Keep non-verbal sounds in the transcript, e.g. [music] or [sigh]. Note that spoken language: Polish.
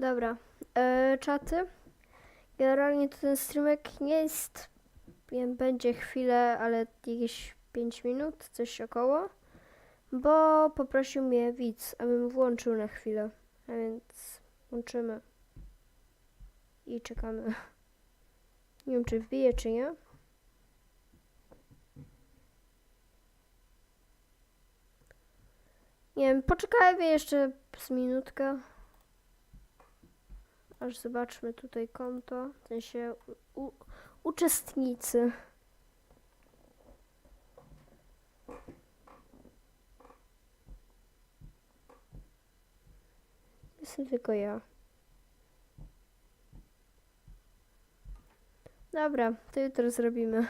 Dobra. E, czaty. Generalnie to ten streamek nie jest. Wiem, będzie chwilę, ale jakieś 5 minut, coś około. Bo poprosił mnie widz, abym włączył na chwilę. A więc włączymy. I czekamy. [laughs] Nie wiem, czy wbije, czy nie. Nie wiem, poczekajmy jeszcze z minutkę. Aż zobaczmy tutaj konto, w sensie u, uczestnicy. Jestem tylko ja. Dobra, to jutro zrobimy.